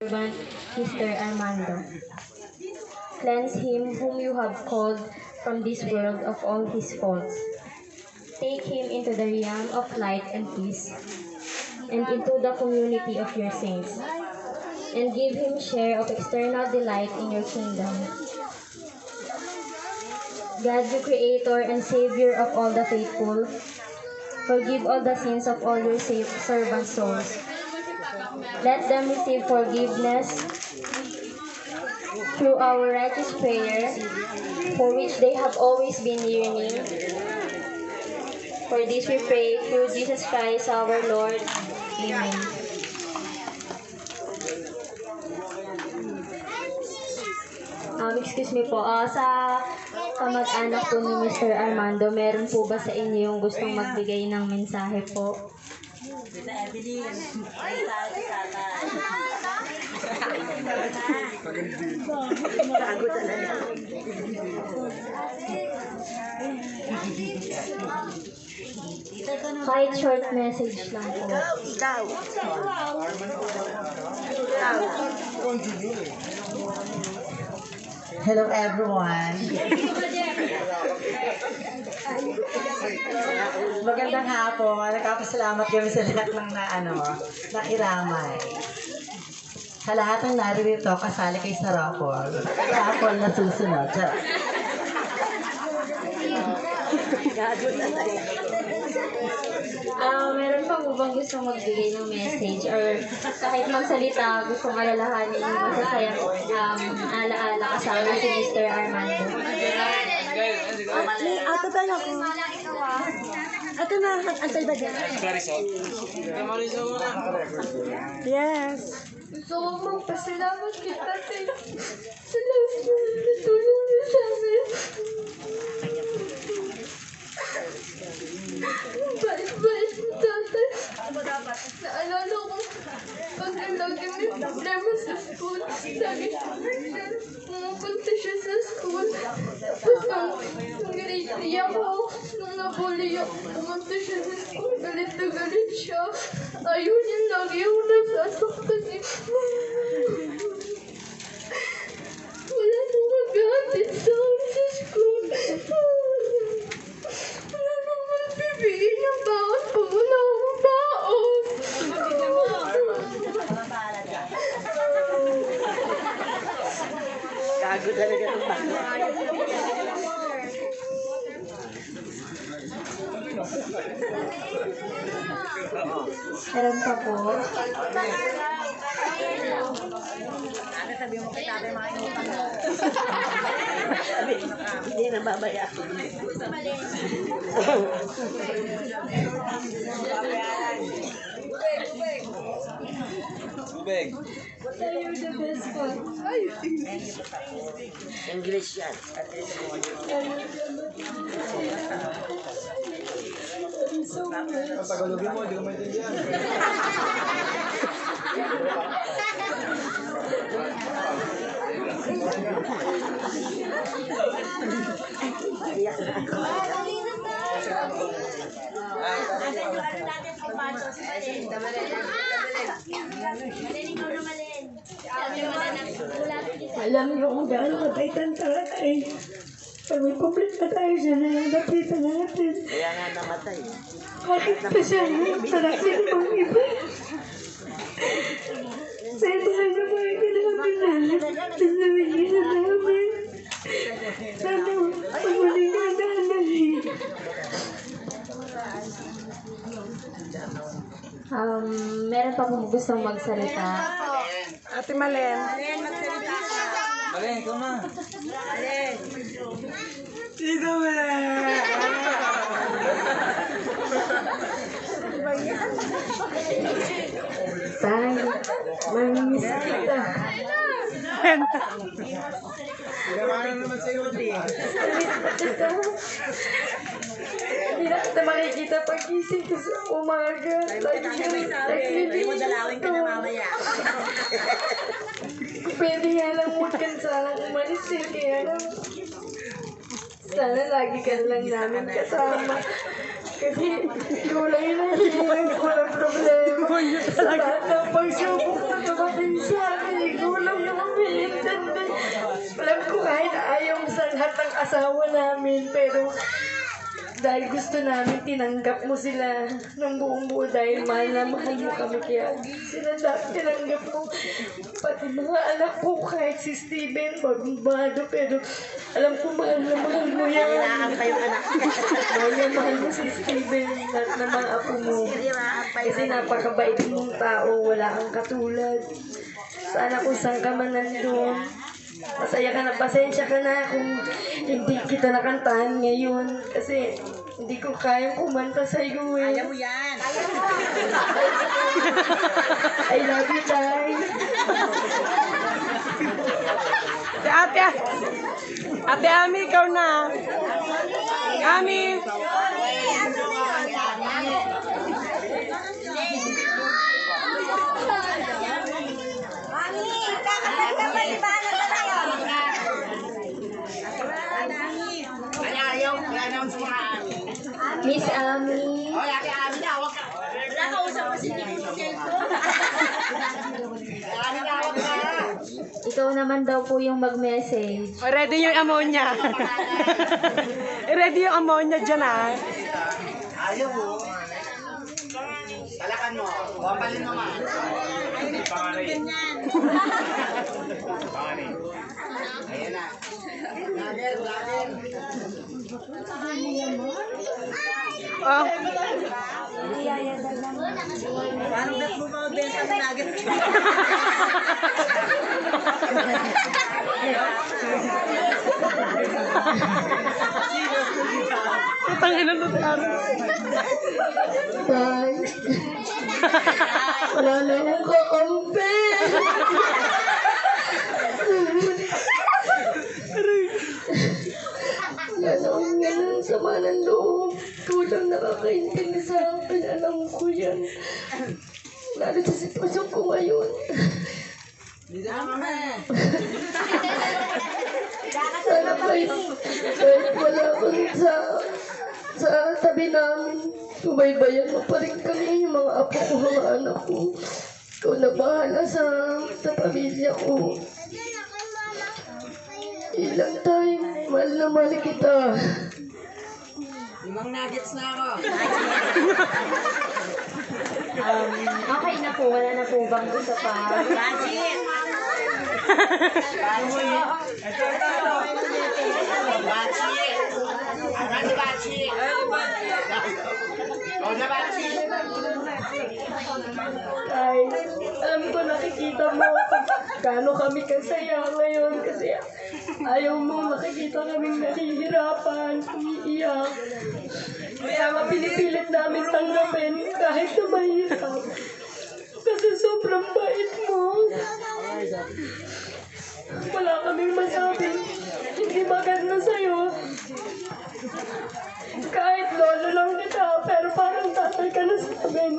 servant, Mr. Armando. Cleanse him whom you have called from this world of all his faults. Take him into the realm of light and peace, and into the community of your saints, and give him share of external delight in your kingdom. God, the Creator and Savior of all the faithful, forgive all the sins of all your sa- servant souls. Let them receive forgiveness through our righteous prayer, for which they have always been yearning. For this we pray through Jesus Christ our Lord. Amen. Um, excuse me po, ah, sa kamag-anak po ni Mr. Armando, meron po ba sa inyo yung gustong magbigay ng mensahe po? Tita Evelyn, ay tayo sa Bago talaga. Ikaw. Kahit short message lang po. Ikaw. Ikaw. Hello everyone. Magandang hapon. Nagpapasalamat kami sa lahat ng na, ano, nakiramay. Sa lahat ng naririto, kasali kay Sarapol. Sarapol na susunod. Charot. Gago talaga. Ah, meron pa po bang gusto magbigay ng message or kahit magsalita, gustong alalahanin yung masasayang um, alaala kasama si Mr. Armando? May ato tayo ako. Ato na, antay ba dyan? Yes. Gusto ko magpasalamat kita sa sa lahat na tulong niyo sa amin. Bait-bait mo, tatay. Naalala ko, pag lagi may problema sa school, lagi pumupunta siya sa school. Tapos nung, nung grade 3 ako, nung nabully ako, pumunta siya sa school, galit na galit siya. Ayun yun, lagi ako nasasaktan eh. Wala nang mag-aatid sa akin sa school. Wala nang Meron pa po. Ano sabi mo kay tatay mga inutang mo? Hindi na babaya. You're the best po. English yan. Tagalogin mo, hindi ko maintindihan. Alam niyo kung gaano kabait ang tatay. Pag may problema tayo siya na lapitan natin. Kaya nga namatay. Kahit pa siya, palapit mong iba. Sa bahay na bahay ka namin namin. Tapos namigyan namin. Sana pagaling ka na namin. Um, meron pa po gustong magsalita. Ate Malen. Mali, ikaw na. Dito Malen. Tay, mamimiss kita. Pinamana naman sa'yo, Di. Hindi na kita makikita pag gising ko sa umaga. Lagi ka rin. Lagi mo dalawin ka na mamaya. Pwede nga lang huwag ka sana umalis eh. Kaya lang. Sana lagi ka lang namin kasama. Kasi gulay na yun. Walang problema. Sa lahat ng pagsubok na dumating sa akin, gulang na kami. Alam ko kahit ayaw sa lahat ng asawa namin, pero dahil gusto namin, tinanggap mo sila ng buong buo dahil mahal na mahal mo kami. Kaya sila lahat tinanggap mo. Pati mga anak ko, kahit si Steven, bagbado, pero alam ko mahal na mahal mo yan. Kailangan pa yung anak. Mahal na mahal mo si Steven, lahat ng mga apo mo. Kasi napakabait mong tao, wala kang katulad. Sana kung saan ka man nandun, masaya ka na, pasensya ka na kung hindi kita nakantahan ngayon. Kasi hindi ko kayang kumanta sa iyo eh. Kaya mo yan. I love you, Tay. Si ate, ate Ami, ikaw na. Ami. Miss Ami. Ikaw naman daw po yung mag-message. O, ready yung ammonia. ready yung ammonia dyan ah. Ayaw mo. Talakan mo. Wampalin mo man. Ayan na. Vlogger, vlogger. Oh, Paano bet mo ba benta ng nugget? itang ina na tayo. Tay. Wala na akong kakampi. Wala na akong ganun sama ng loob. Kulang nakakaintindi sa akin. Alam ko yan. Lalo sa sitwasyon ko ngayon. Dito na kami. Sana kahit, kahit wala kang sa, sa tabi namin, subaybayan mo pa rin kami, yung mga apo ko, mga anak ko. Ikaw na bahala sa, sa pamilya ko. Ilang time, mahal na mahal kita. Limang nuggets na ako. Um, okay na po, wala na po bang gusto pa? Budget. Bachi. Agan si Bachi. Oh, na Bachi. Ay, alam ko nakikita mo kung kami kasaya ngayon kasi ayaw mo makikita kaming nahihirapan, umiiyak. Kaya nga pinipilit namin tanggapin kahit na mahirap. Kasi sobrang bait mo. Wala kaming masabi. Hindi maganda sa'yo. Kahit lolo lang kita, pero parang tatay ka na sa amin.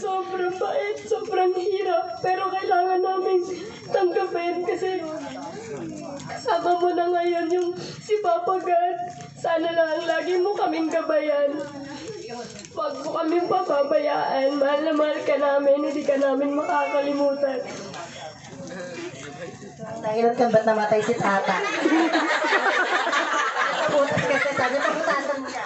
Sobrang bait, sobrang hirap, pero kailangan namin tanggapin kasi kasama mo na ngayon yung si Papa God. Sana lang lagi mo kaming gabayan. Huwag mo kaming papabayaan. Mahal na mahal ka namin, hindi ka namin makakalimutan. Nangilan ka ba't namatay si tata? Putas kasi sabi ko, putasan mo siya.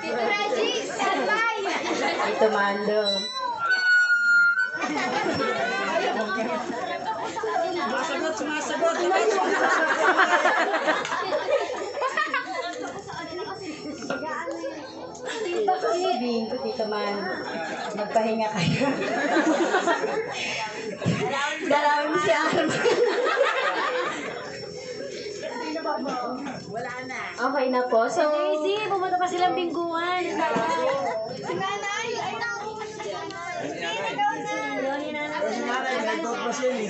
Tito Reggie, stand by! Ito Mando. Sumasagot, sumasagot. Sabihin ko, Tito Man, magpahinga kayo. Dalawin si Arma. Wala na. Okay na po. So, Daisy, pumunta pa silang bingguan. si nanay, ay Nanay, nagpapos yun eh.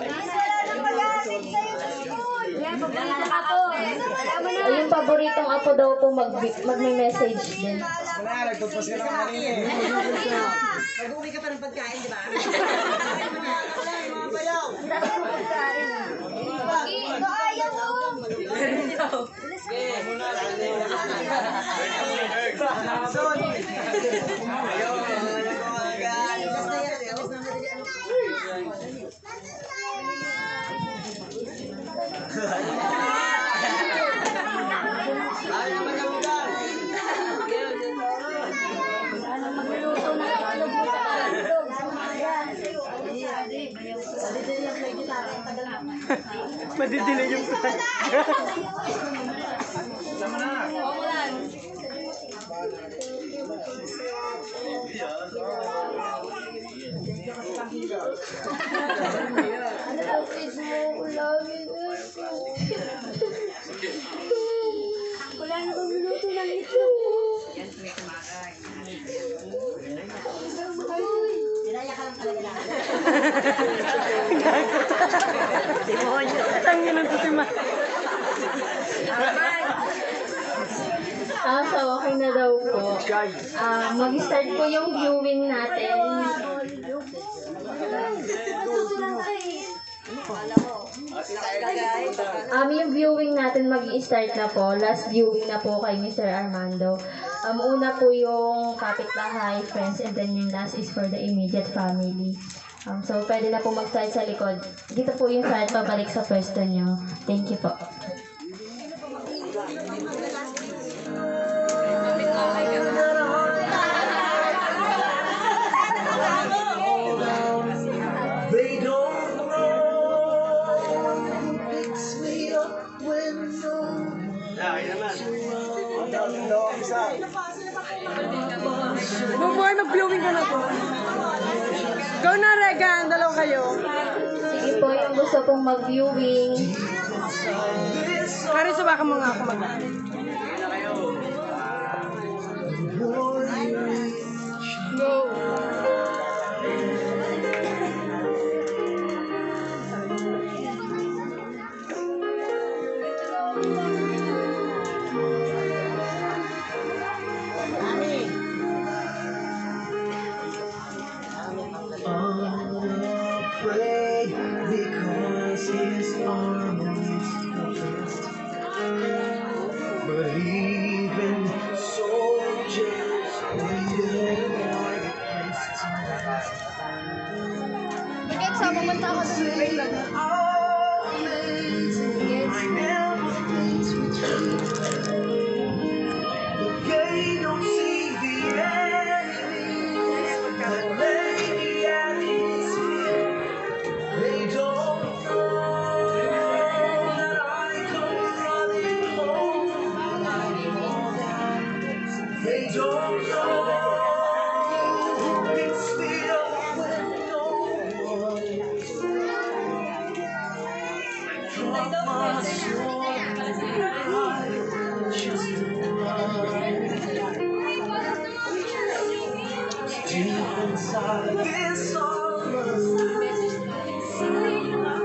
Yan, paborito ka po. O paboritong ako daw po mag magme-message din. Wala, nagtagpo sila kanina. Nag-uwi ka pa ng pagkain, di ba? Balaw! Ayaw mo! Ayaw mo! Wala, yung mga bayaw. Madidelay yung flight. Kapit mo ako lagi Wala na bang minuto ng itlog mo? Tangin ang tutima. Ah, so okay na daw po. Ah, mag-start po yung viewing natin. Um, yung viewing natin mag-i-start na po. Last viewing na po kay Mr. Armando. Um, una po yung kapitbahay, friends, and then yung last is for the immediate family. Um, so, pwede na po mag-start sa likod. Dito po yung start, pabalik sa pwesto nyo. Thank you po. Kayo. Sige po, yung gusto pong mag-viewing. Carissa, baka mga ako mag Pensar, pensar, pensar.